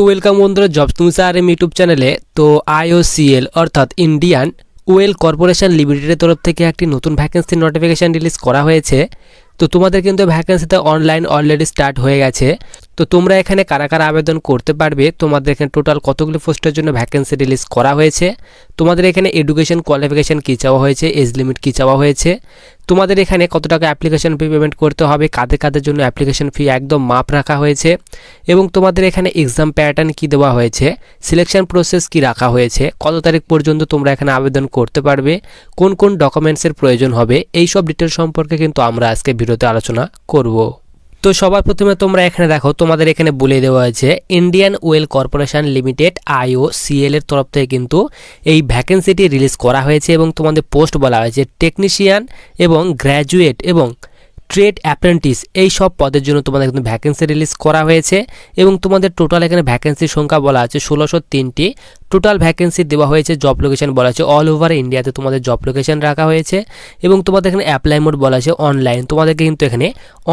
তো ওয়েলকাম বন্ধুরা জবস তুমি আর এম ইউটিউব চ্যানেলে তো আইওসিএল অর্থাৎ ইন্ডিয়ান ওয়েল কর্পোরেশন লিমিটেডের তরফ থেকে একটি নতুন ভ্যাকেন্সি নোটিফিকেশান রিলিজ করা হয়েছে। তো তোমাদের কিন্তু ভ্যাকেন্সিতে অনলাইন অলরেডি স্টার্ট হয়ে গেছে। তো তোমরা এখানে কারা কারা আবেদন করতে পারবে? তোমাদের এখানে টোটাল কতগুলো পোস্টের জন্য ভ্যাকেন্সি রিলিজ করা হয়েছে? তোমাদের এখানে এডুকেশন কোয়ালিফিকেশান কী চাওয়া হয়েছে? এজ লিমিট কী চাওয়া হয়েছে? তোমাদের এখানে কত টাকা অ্যাপ্লিকেশন ফি পেমেন্ট করতে হবে? কাদের কাদের জন্য অ্যাপ্লিকেশন ফি একদম মাপ রাখা হয়েছে? এবং তোমাদের এখানে এক্সাম প্যাটার্ন কি দেওয়া হয়েছে? সিলেকশন প্রসেস কি রাখা হয়েছে? কত তারিখ পর্যন্ত তোমরা এখানে আবেদন করতে পারবে? কোন কোন ডকুমেন্টসের প্রয়োজন হবে? এই সব ডিটেল সম্পর্কে কিন্তু আমরা আজকে ভিডিওতে আলোচনা করব। তো সবার প্রথমে তোমরা এখানে দেখো, তোমাদের এখানে বলে দেওয়া হয়েছে Indian oil corporation limited I O C L এর তরফ থেকে কিন্তু এই ভ্যাকেন্সিটি রিলিজ করা হয়েছে এবং তোমাদের পোস্ট বলা হয়েছে টেকনিশিয়ান এবং গ্র্যাজুয়েট এবং ট্রেড অ্যাপ্রেন্টিস এই সব পদের জন্য তোমাদের কিন্তু ভ্যাকেন্সি রিলিজ করা হয়েছে এবং তোমাদের টোটাল এখানে ভ্যাকেন্সির সংখ্যা বলা আছে ষোলোশো তিনটি। টোটাল ভ্যাকেন্সি দেওয়া হয়েছে জব লোকেশন বলা আছে অল ওভার ইন্ডিয়াতে তোমাদের জব লোকেশন রাখা হয়েছে এবং তোমাদের এখানে অ্যাপ্লাই মোড বলা আছে অনলাইন তোমাদেরকে কিন্তু এখানে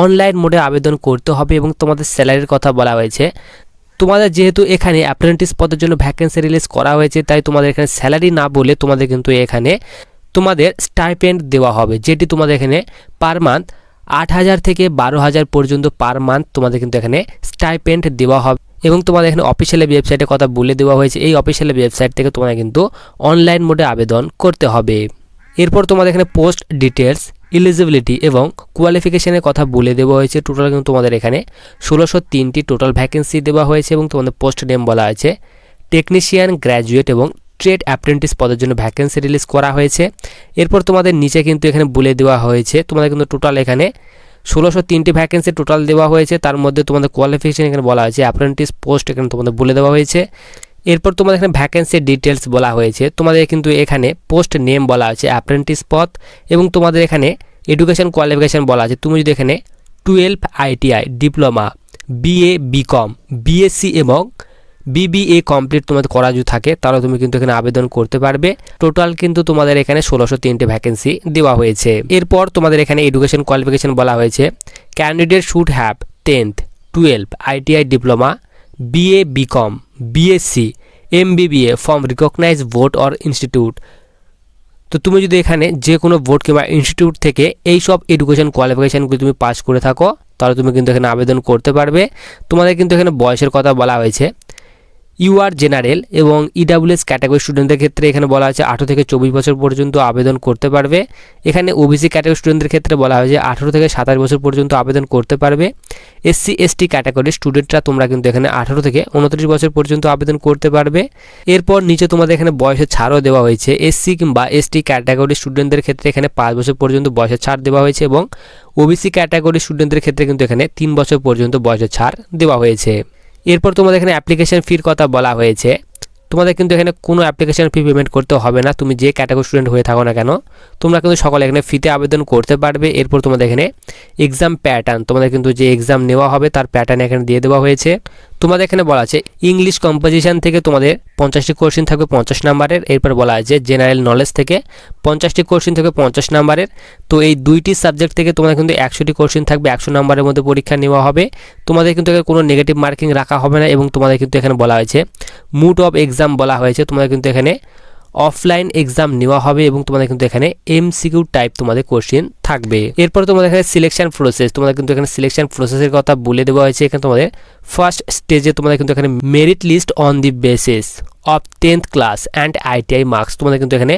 অনলাইন মোডে আবেদন করতে হবে এবং তোমাদের স্যালারির কথা বলা হয়েছে। তোমাদের যেহেতু এখানে অ্যাপ্রেন্টিস পদের জন্য ভ্যাকেন্সি রিলিজ করা হয়েছে, তাই তোমাদের এখানে স্যালারি না বলে তোমাদের কিন্তু এখানে তোমাদের স্টাইপেন্ড দেওয়া হবে, যেটি তোমাদের এখানে পার মান্থ আট হাজার থেকে বারো হাজার পর্যন্ত পার মান্থ তোমাদের কিন্তু এখানে স্টাইপেন্ড দেওয়া হবে। এবং তোমাদের এখানে অফিসিয়াল ওয়েবসাইটের কথা বলে দেওয়া হয়েছে, এই অফিসিয়াল ওয়েবসাইট থেকে তোমাদের কিন্তু অনলাইন মোডে আবেদন করতে হবে। এরপর তোমাদের এখানে পোস্ট ডিটেলস ইলিজিবিলিটি এবং কোয়ালিফিকেশনের কথা বলে দেওয়া হয়েছে। টোটাল কিন্তু তোমাদের এখানে ষোলোশো তিনটি টোটাল ভ্যাকেন্সি দেওয়া হয়েছে এবং তোমাদের পোস্ট নেম বলা আছে। টেকনিশিয়ান, গ্র্যাজুয়েট এবং ট্রেড অ্যাপ্রেন্টিস পদের জন্য ভ্যাকেন্সি রিলিজ করা হয়েছে। এরপর তোমাদের নিচে কিন্তু এখানে বলে দেওয়া হয়েছে, তোমাদের কিন্তু টোটাল এখানে ষোলোশো তিনটি ভ্যাকেন্সি টোটাল দেওয়া হয়েছে। তার মধ্যে তোমাদের কোয়ালিফিকেশন এখানে বলা হয়েছে অ্যাপ্রেন্টিস পোস্ট এখানে তোমাদের বলে দেওয়া হয়েছে। এরপর তোমাদের এখানে ভ্যাকেন্সির ডিটেলস বলা হয়েছে, তোমাদের কিন্তু এখানে পোস্ট নেম বলা আছে অ্যাপ্রেন্টিস পদ, এবং তোমাদের এখানে এডুকেশন কোয়ালিফিকেশান বলা আছে। তুমি যদি এখানে twelve ITI diploma BA BCom BSc এবং বিবিএ কমপ্লিট তোমাদের করা যদি থাকে, তাহলে তুমি কিন্তু এখানে আবেদন করতে পারবে। টোটাল কিন্তু তোমাদের এখানে ষোলোশো তিনটে ভ্যাকেন্সি দেওয়া হয়েছে। এরপর তোমাদের এখানে এডুকেশন কোয়ালিফিকেশন বলা হয়েছে। Candidate should have tenth twelve ITI diploma BA BCom BSc MBBA from recognise board or institute তো তুমি যদি এখানে যে কোনো বোর্ড কিংবা ইনস্টিটিউট থেকে এই সব এডুকেশন কোয়ালিফিকেশানগুলি তুমি পাস করে থাকো, তাহলে তুমি কিন্তু এখানে আবেদন করতে পারবে। তোমাদের কিন্তু এখানে বয়সের কথা বলা হয়েছে। ইউআর জেনারেল এবং ইডাব্লিউএস ক্যাটাগরি স্টুডেন্টদের ক্ষেত্রে এখানে বলা হয়েছে আঠেরো থেকে চব্বিশ বছর পর্যন্ত আবেদন করতে পারবে। এখানে ওবিসি ক্যাটাগরি স্টুডেন্টদের ক্ষেত্রে বলা হয়েছে আঠেরো থেকে সাতাশ বছর পর্যন্ত আবেদন করতে পারবে। এসসি এসটি ক্যাটাগরির স্টুডেন্টরা তোমরা কিন্তু এখানে আঠারো থেকে উনত্রিশ বছর পর্যন্ত আবেদন করতে পারবে। এরপর নিচে তোমাদের এখানে বয়সের ছাড়ও দেওয়া হয়েছে। এসসি কিংবা এসটি ক্যাটাগরি স্টুডেন্টদের ক্ষেত্রে এখানে পাঁচ বছর পর্যন্ত বয়সের ছাড় দেওয়া হয়েছে এবং ওবিসি ক্যাটাগরি স্টুডেন্টদের ক্ষেত্রে কিন্তু এখানে তিন বছর পর্যন্ত বয়সের ছাড় দেওয়া হয়েছে। এরপর তোমাদের এখানে অ্যাপ্লিকেশান ফির কথা বলা হয়েছে। তোমাদের কিন্তু এখানে কোনো অ্যাপ্লিকেশান ফি পেমেন্ট করতে হবে না। তুমি যে ক্যাটাগরি স্টুডেন্ট হয়ে থাকো না কেন, তোমরা কিন্তু সকলে এখানে ফিতে আবেদন করতে পারবে। এরপর তোমাদের এখানে এক্সাম প্যাটার্ন তোমাদের কিন্তু যে এক্সাম নেওয়া হবে, তার প্যাটার্ন এখানে দিয়ে দেওয়া হয়েছে। তোমাদের এখানে বলা আছে ইংলিশ কম্পোজিশন থেকে তোমাদের পঞ্চাশটি কোশ্চিন থাকবে পঞ্চাশ নাম্বারের এরপর বলা আছে জেনারেল নলেজ থেকে পঞ্চাশটি কোশ্চিন থাকবে পঞ্চাশ নাম্বারের তো এই দুইটি সাবজেক্ট থেকে তোমাদের কিন্তু একশোটি কোশ্চিন থাকবে, একশো নাম্বারের মধ্যে পরীক্ষা নেওয়া হবে। তোমাদের কিন্তু এখানে কোনো নেগেটিভ মার্কিং রাখা হবে না এবং তোমাদের কিন্তু এখানে বলা হয়েছে মুড অফ এক্সাম বলা হয়েছে। তোমাদের কিন্তু এখানে অফলাইন এক্সাম নেওয়া হবে এবং তোমাদের কিন্তু এখানে এমসিকিউ টাইপ তোমাদের কোশ্চেন থাকবে। এরপর তোমাদের এখানে সিলেকশন প্রসেস তোমাদের কিন্তু এখানে সিলেকশন প্রসেসের কথা বলে দেওয়া হয়েছে। এখানে তোমাদের ফার্স্ট স্টেজে তোমাদের কিন্তু এখানে merit list on the basis of tenth class and ITI marks তোমাদের কিন্তু এখানে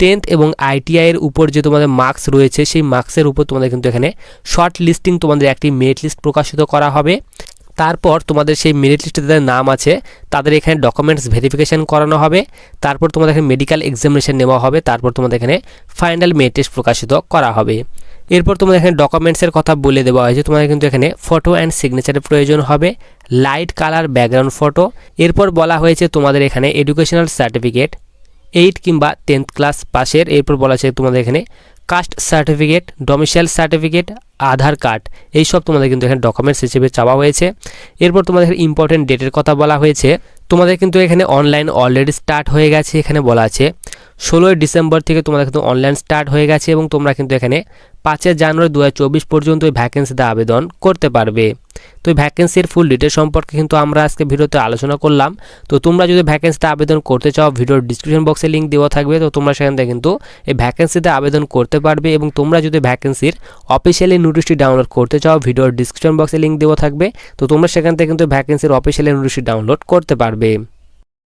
টেন্থ এবং আইটিআই এর উপর যে তোমাদের মার্কস রয়েছে, সেই মার্কসের উপর তোমাদের কিন্তু এখানে শর্ট লিস্টিং তোমাদের একটি মেরিট লিস্ট প্রকাশিত করা হবে। তারপর তোমাদের সেই মেরিট লিস্টে যাদের নাম আছে, তাদের এখানে ডকুমেন্টস ভেরিফিকেশান করানো হবে, তারপর তোমাদের এখানে মেডিকেল এক্সামিনেশন নেওয়া হবে, তারপর তোমাদের এখানে ফাইনাল মেরিট টেস্ট প্রকাশিত করা হবে। এরপর তোমাদের এখানে ডকুমেন্টসের কথা বলে দেওয়া হয়েছে, তোমাদের কিন্তু এখানে ফটো অ্যান্ড সিগনেচারের প্রয়োজন হবে লাইট কালার ব্যাকগ্রাউন্ড ফটো এরপর বলা হয়েছে তোমাদের এখানে এডুকেশনাল সার্টিফিকেট এইট কিংবা টেন্থ ক্লাস পাশের, এরপর বলা হয়েছে তোমাদের এখানে caste certificate domicile certificate, Aadhaar card, এইসব তোমাদের কিন্তু এখানে ডকুমেন্টস হিসেবে চাওয়া হয়েছে। এরপর তোমাদের ইম্পর্টেন্ট ডেটের কথা বলা হয়েছে। তোমাদের কিন্তু এখানে অনলাইন অলরেডি স্টার্ট হয়ে গেছে এখানে বলা আছে। ষোলোই ডিসেম্বর থেকে তোমাদের কিন্তু অনলাইন স্টার্ট হয়ে গেছে এবং তোমরা কিন্তু এখানে পাঁচই জানুয়ারি দু হাজার চব্বিশ পর্যন্ত ওই ভ্যাকেন্সিতে আবেদন করতে পারবে। তো ভ্যাকেন্সির ফুল ডিটেল সম্পর্কে কিন্তু আমরা আজকে ভিডিওতে আলোচনা করলাম। তো তোমরা যদি ভ্যাকেন্সিতে আবেদন করতে চাও ভিডিওর ডিসক্রিপশন বক্সে লিঙ্ক দেওয়া থাকবে। তো তোমরা সেখান থেকে কিন্তু এই ভ্যাকেন্সিতে আবেদন করতে পারবে এবং তোমরা যদি ভ্যাকেন্সির অফিসিয়ালি নোটিশটি ডাউনলোড করতে চাও ভিডিওর ডিসক্রিপশন বক্সে লিঙ্ক দেওয়া থাকবে। তো তোমরা সেখান থেকে কিন্তু ভ্যাকেন্সির অফিসিয়ালি নোটিশটি ডাউনলোড করতে পারবে।